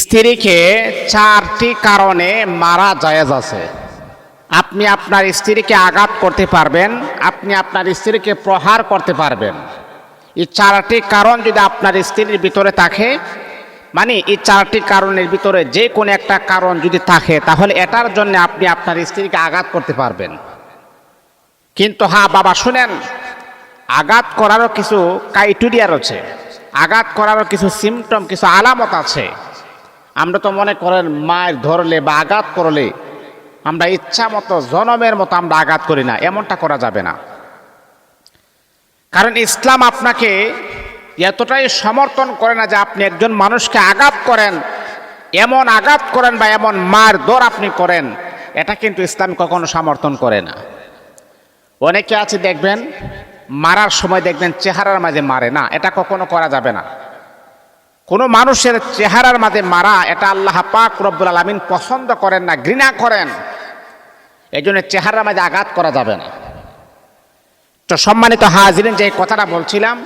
স্ত্রীকে চারটি কারণে মারা জায়েজ আছে। আপনি আপনার স্ত্রীকে আঘাত করতে পারবেন, আপনি আপনার স্ত্রীকে প্রহার করতে পারবেন। এই চারটি কারণ যদি আপনার স্ত্রীর ভিতরে থাকে মানে এই চারটি কারণের ভিতরে যে কোনো একটা কারণ যদি থাকে, তাহলে এটার জন্য আপনি আপনার স্ত্রীকে আঘাত করতে পারবেন। কিন্তু হ্যাঁ বাবা, শুনেন, আঘাত করারও কিছু ক্রাইটেরিয়া রয়েছে। আঘাত করারও কিছু সিমটম কিছু আলামত আছে। আমরা তো মনে করেন মায়ের ধরলে বা আঘাত করলে আমরা ইচ্ছা মতো, জনমের মতো আমরা আঘাত করি না, এমনটা করা যাবে না। কারণ ইসলাম আপনাকে এতটাই সমর্থন করে না যে আপনি একজন মানুষকে আঘাত করেন, এমন আঘাত করেন বা এমন মার দর আপনি করেন, এটা কিন্তু ইসলাম কখনো সমর্থন করে না। অনেকে আছে দেখবেন, মারার সময় দেখবেন চেহারার মাঝে মারে, না, এটা কখনো করা যাবে না। কোনো মানুষের চেহারার মাঝে মারা, এটা আল্লাহ পাক রব্বুল আলমিন পছন্দ করেন না, ঘৃণা করেন। এই জন্য চেহারার মাঝে আঘাত করা যাবে না। তো সম্মানিত হাজিরেন, যে কথাটা বলছিলাম,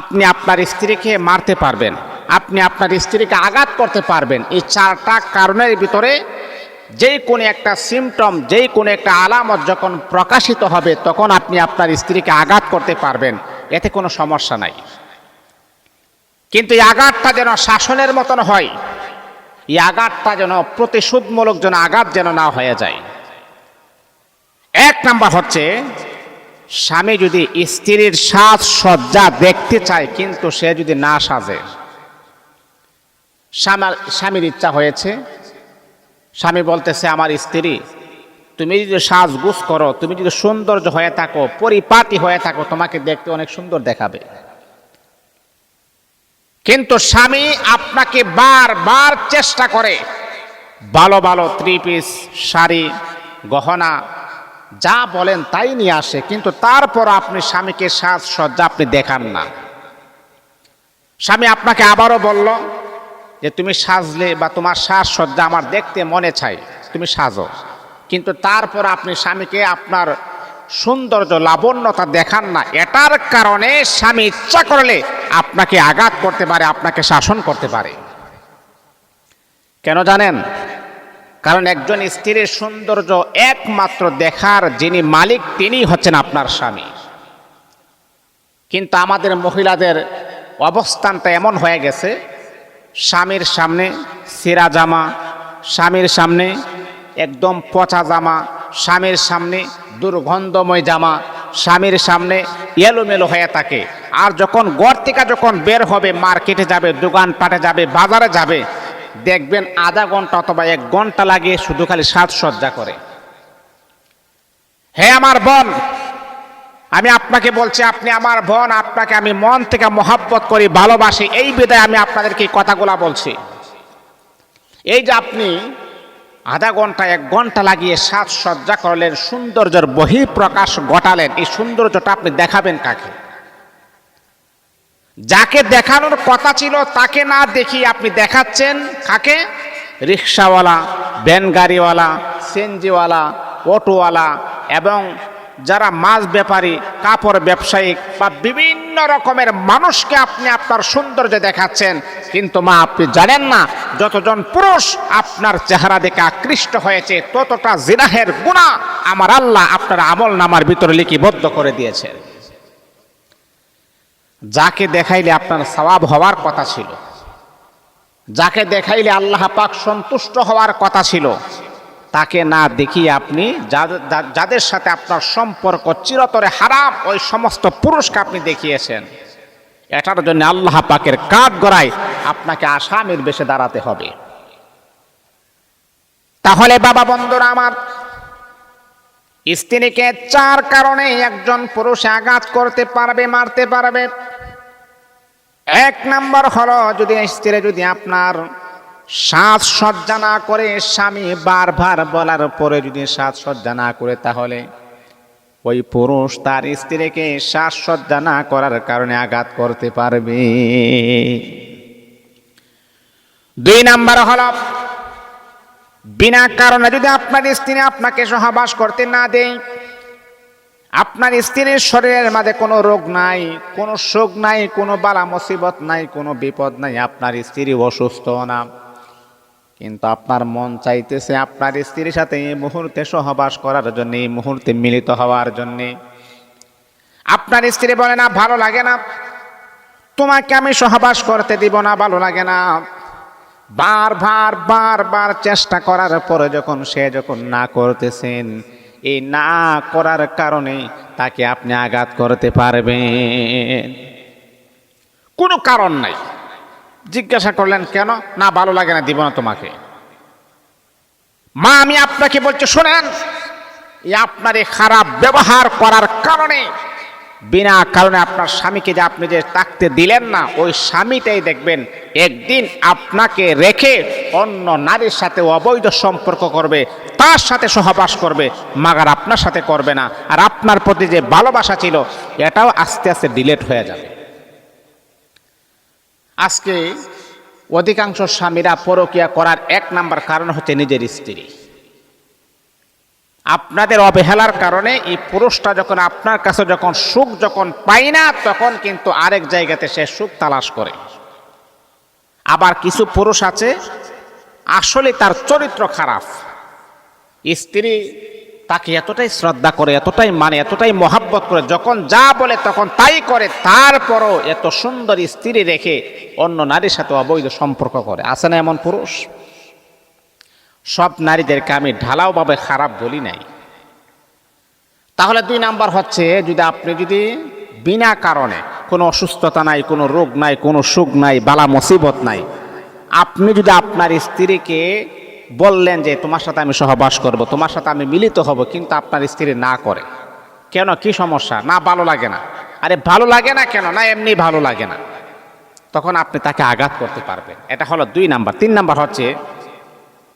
আপনি আপনার স্ত্রীকে মারতে পারবেন, আপনি আপনার স্ত্রীকে আঘাত করতে পারবেন। এই চারটা কারণের ভিতরে যেই কোনো একটা সিমটম যেই কোনো একটা আলামত যখন প্রকাশিত হবে, তখন আপনি আপনার স্ত্রীকে আঘাত করতে পারবেন। এতে কোনো সমস্যা নাই। কিন্তু এই আঘাতটা যেন শাসনের মতন হয়, এই আঘাতটা যেন প্রতিশোধমূলক যেন আঘাত যেন না হয়ে যায়। এক নাম্বার হচ্ছে, স্বামী যদি স্ত্রীর সাজ সজ্জা দেখতে চায়, কিন্তু সে যদি না সাজে। স্বামীর ইচ্ছা হয়েছে। স্বামী বলতেছে, আমার স্ত্রী, তুমি যদি সাজগুজ করো, তুমি যদি সৌন্দর্য হয়ে থাকো, পরিপাটি হয়ে থাকো, তোমাকে দেখতে অনেক সুন্দর দেখাবে। কিন্তু স্বামী আপনাকে বারবার চেষ্টা করে। ভালো ভালো থ্রি পিস শাড়ি, গহনা, যা বলেন তাই নিয়ে আসে, কিন্তু তারপর আপনি স্বামীকে সাজসজ্জা আপনি দেখান না। স্বামী আপনাকে আবারও বলল যে, তুমি সাজলে বা তোমার সাজসজ্জা আমার দেখতে মনে চাই তুমি সাজো। কিন্তু তারপর আপনি স্বামীকে আপনার সৌন্দর্য লাবণ্যতা দেখান না। এটার কারণে স্বামী ইচ্ছা করলে আপনাকে আঘাত করতে পারে, আপনাকে শাসন করতে পারে। কেন জানেন? কারণ একজন স্ত্রীর সৌন্দর্য একমাত্র দেখার যিনি মালিক, তিনি হচ্ছেন আপনার স্বামী। কিন্তু আমাদের মহিলাদের অবস্থানটা এমন হয়ে গেছে, স্বামীর সামনে সেরা জামা, স্বামীর সামনে একদম পচা জামা, স্বামীর সামনে দুর্গন্ধময় জামা, স্বামীর সামনে এলোমেলো হয়ে থাকে। আর যখন গড় থেকে যখন বের হবে, মার্কেটে যাবে, দোকানপাটে যাবে, বাজারে যাবে, দেখবেন আধা ঘণ্টা অথবা এক ঘণ্টা লাগিয়ে শুধু খালি সাজসজ্জা করে। হে আমার বোন, আমি আপনাকে বলছি, আপনি আমার বোন, আপনাকে আমি মন থেকে মহাব্বত করি, ভালোবাসি। এই বিদায় আমি আপনাদেরকে কথাগুলা বলছি। এই যে আপনি আধা ঘণ্টা এক ঘণ্টা লাগিয়ে সাজসজ্জা করলেন, সৌন্দর্যের বহিঃপ্রকাশ ঘটালেন। এই সৌন্দর্যটা আপনি দেখাবেন কাকে? যাকে দেখানোর কথা ছিল তাকে না দেখি আপনি দেখাচ্ছেন কাকে? রিক্সাওয়ালা ভ্যান গাড়িওয়ালা, সেনজিওয়ালা, অটোওয়ালা এবং যারা মাছ ব্যাপারী, কাপড় ব্যবসায়িক বা বিভিন্ন রকমের মানুষকে আপনি আপনার সৌন্দর্য দেখাচ্ছেন, কিন্তু মা, আপনি জানেন না যতজন পুরুষ আপনার চেহারা দেখে আকৃষ্ট হয়েছে, ততটা জিনাহের গুণা আমার আল্লাহ আপনার আমল নামার ভিতরে লিপিবদ্ধ করে দিয়েছেন যাকে দেখাইলে আপনার সওয়াব হওয়ার কথা ছিল, যাকে দেখাইলে আল্লাহ পাক সন্তুষ্ট হওয়ার কথা ছিল তাকে না দেখিয়ে আপনি যাদের- সাথে আপনার সম্পর্ক চিরতরে হারাম, ওই সমস্ত পুরুষকে আপনি দেখিয়েছেন। এটার জন্য আল্লাহ পাকের কাঠ গড়ায় আপনাকে আসামির বেশে দাঁড়াতে হবে। তাহলে বাবা বন্ধুরা আমার, স্ত্রীকে চার কারণে একজন পুরুষ আঘাত করতে পারবে, মারতে পারবে। এক নাম্বার হলো, যদি স্ত্রী যদি আপনার সাজসজ্জা না করে স্বামী বারবার বলার পরে যদি সাজসজ্জা না করে, তাহলে ওই পুরুষ তার স্ত্রীকে সাজসজ্জা না করার কারণে আঘাত করতে পারবে। দুই নাম্বার হলো, বিনা কারণে যদি আপনার স্ত্রী আপনাকে সহবাস করতে না দেয়, আপনার স্ত্রীর শরীরের মাঝে কোনো রোগ নাই, কোনো শোক নাই, কোনো বালা মুসিবত নাই, কোনো বিপদ নাই, আপনার স্ত্রী অসুস্থ না। কিন্তু আপনার মন চাইতেছে আপনার স্ত্রীর সাথে এই মুহূর্তে সহবাস করার জন্য, এই মুহূর্তে মিলিত হওয়ার জন্যে। আপনার স্ত্রী বলে, না, ভালো লাগে না। তোমাকে আমি সহবাস করতে দিব না, ভালো লাগে না। বারবার বারবার চেষ্টা করার পরে যখন সে যখন না করতেছেন, এই না করার কারণে তাকে আপনি আঘাত করতে পারবেন। কোনো কারণ নাই। জিজ্ঞাসা করলেন, কেন? না, ভালো লাগে না, দিব না তোমাকে। মা, আমি আপনাকে বলছি, শোনেন আপনার এই খারাপ ব্যবহার করার কারণে, বিনা কারণে আপনার স্বামীকে যে আপনি যে তাকতে দিলেন না, ওই স্বামীটাই দেখবেন একদিন আপনাকে রেখে অন্য নারীর সাথে অবৈধ সম্পর্ক করবে, তার সাথে সহবাস করবে, মাগার আপনার সাথে করবে না। আর আপনার প্রতি যে ভালোবাসা ছিল, এটাও আস্তে আস্তে ডিলেট হয়ে যাবে। আজকে অধিকাংশ স্বামীরা পরকিয়া করার এক নাম্বার কারণ হচ্ছে নিজের স্ত্রী। আপনাদের অবহেলার কারণে এই পুরুষটা যখন আপনার কাছে যখন সুখ যখন পায় না, তখন কিন্তু আরেক জায়গাতে সে সুখ তালাশ করে। আবার কিছু পুরুষ আছে, আসলে তার চরিত্র খারাপ। স্ত্রী তাকে এতটাই শ্রদ্ধা করে, এতটাই মানে এতটাই মহাব্বত করে, যখন যা বলে তখন তাই করে, তারপরও এত সুন্দর স্ত্রী রেখে অন্য নারীর সাথে অবৈধ সম্পর্ক করে। আছে না এমন পুরুষ? সব নারীদেরকে আমি ঢালাওভাবে খারাপ বলি নাই। তাহলে দুই নাম্বার হচ্ছে, যদি আপনি যদি বিনা কারণে কোনো অসুস্থতা নাই, কোনো রোগ নাই, কোনো সুখ নাই, বালা মুসিবত নাই, আপনি যদি আপনার স্ত্রীকে বললেন যে, তোমার সাথে আমি সহবাস করব, তোমার সাথে আমি মিলিত হব, কিন্তু আপনার স্ত্রী না করে। কেন? কি সমস্যা? না, ভালো লাগে না। আরে, ভালো লাগে না কেন? না, এমনি ভালো লাগে না। তখন আপনি তাকে আঘাত করতে পারবেন। এটা হলো দুই নাম্বার। তিন নাম্বার হচ্ছে,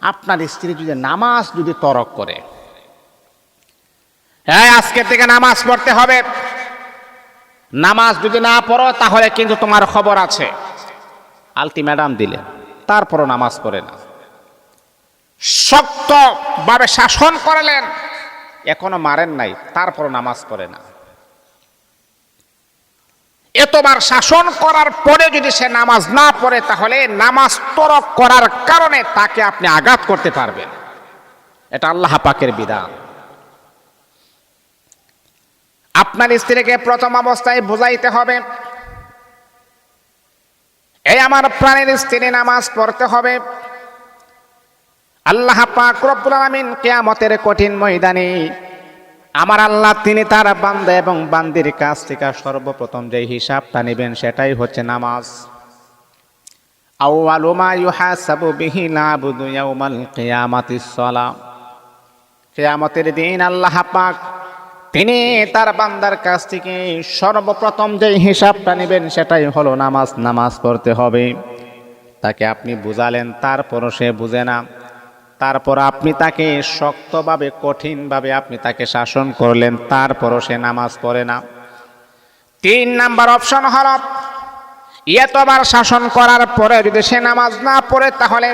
আপনার স্ত্রী যদি নামাজ যদি তরক করে হ্যাঁ আজকে থেকে নামাজ পড়তে হবে। নামাজ যদি না পড়ো, তাহলে কিন্তু তোমার খবর আছে। আলটিমেটাম দিলে তারপরও নামাজ পড়ে না। শক্তভাবে শাসন করালেন, এখনও মারেন নাই তারপর নামাজ পড়ে না। এতবার শাসন করার পরে যদি সে নামাজ না পড়ে, তাহলে নামাজ তরক করার কারণে তাকে আপনি আঘাত করতে পারবেন। এটা আল্লাহ পাকের বিধান। আপনার স্ত্রীকে প্রথম অবস্থায় বোঝাইতে হবে, এই আমার প্রাণের স্ত্রী নামাজ পড়তে হবে আল্লাহ পাক রব্বুল আলামিন কিয়ামতের কঠিন ময়দানে আমার আল্লাহ তিনি তার বান্দা এবং বান্দির কাছ থেকে সর্বপ্রথম যে হিসাবটা নেবেন সেটাই হচ্ছে নামাজ। আউয়ালু মা ইউহাসাবু বিহি লাবুদু ইয়াউমাল কিয়ামাতিস সালাম কিয়ামতের দিন আল্লাহ পাক তিনি তার বান্দার কাছ থেকে সর্বপ্রথম যে হিসাবটা নেবেন সেটাই হলো নামাজ। নামাজ পড়তে হবে। তাকে আপনি বুঝালেন, তারপরও সে বুঝে না। তারপর আপনি তাকে শক্তভাবে, কঠিনভাবে আপনি তাকে শাসন করলেন, তারপরও সে নামাজ পড়ে না। তিন নাম্বার অপশন হল, এতবার শাসন করার পরে যদি সে নামাজ না পড়ে, তাহলে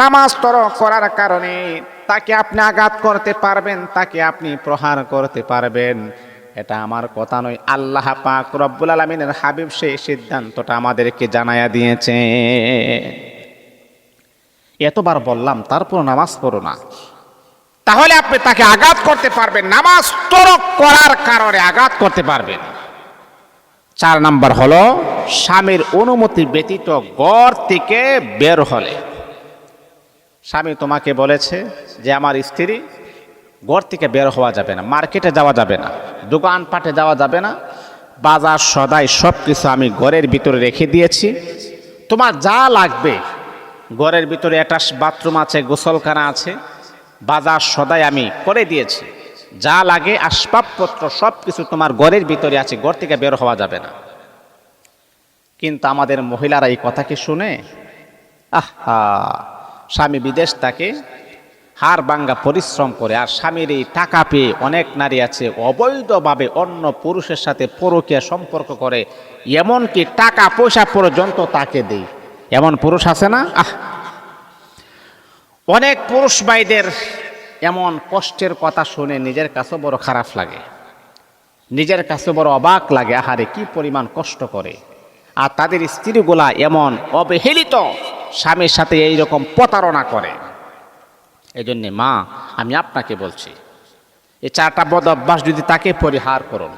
নামাজ তর করার কারণে তাকে আপনি আঘাত করতে পারবেন, তাকে আপনি প্রহার করতে পারবেন। এটা আমার কথা নয়। আল্লাহ পাক রব্বুল আলমিনের হাবিব সেই সিদ্ধান্তটা আমাদেরকে জানায়া দিয়েছে এতবার বললাম তারপর নামাজ পড়ো না। তাহলে আপনি তাকে আঘাত করতে পারবেন, নামাজ তরক করার কারণে আঘাত করতে পারবেন। চার নাম্বার হলো, স্বামীর অনুমতি ব্যতীত গড় থেকে বের হলে। স্বামী তোমাকে বলেছে যে, আমার স্ত্রী ঘর থেকে বের হওয়া যাবে না, মার্কেটে যাওয়া যাবে না, দোকানপাটে যাওয়া যাবে না, বাজার সদাই সব কিছু আমি ঘরের ভিতরে রেখে দিয়েছি। তোমার যা লাগবে ঘরের ভিতরে একটা বাথরুম আছে, গোসলখানা আছে। বাজার সদাই আমি করে দিয়েছি। যা লাগে, আসবাবপত্র সব কিছু তোমার ঘরের ভিতরে আছে, ঘর থেকে বের হওয়া যাবে না। কিন্তু আমাদের মহিলারা এই কথাকে শুনে? আহা, স্বামী বিদেশ তাকে হার বাঙ্গা পরিশ্রম করে, আর স্বামীর এই টাকা পেয়ে অনেক নারী আছে, অবৈধভাবে অন্য পুরুষের সাথে পরকীয়া সম্পর্ক করে, এমনকি টাকা পয়সা পর্যন্ত তাকে দেই। এমন পুরুষ আছে না? আহ! অনেক পুরুষ ভাইদের এমন কষ্টের কথা শুনে নিজের কাছে বড় খারাপ লাগে। নিজের কাছে বড় অবাক লাগে, আহারে কি পরিমাণ কষ্ট করে। আর তাদের স্ত্রীগুলা এমন অবহেলিত, স্বামীর সাথে এই রকম প্রতারণা করে। এই জন্যে মা, আমি আপনাকে বলছি এই চারটা বদ অভ্যাস যদি তাকে পরিহার করুন।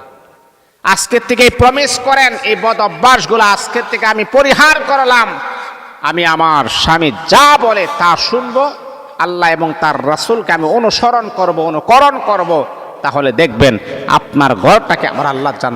আজকের থেকে প্রমিস করেন, এই বদ অভ্যাসগুলো আজকের থেকে আমি পরিহার করলাম। আমি আমার স্বামী যা বলে তা শুনব, আল্লাহ এবং তার রাসুলকে আমি অনুসরণ করব, অনুকরণ করব, তাহলে দেখবেন আপনার ঘরটাকে আমার আল্লাহ জান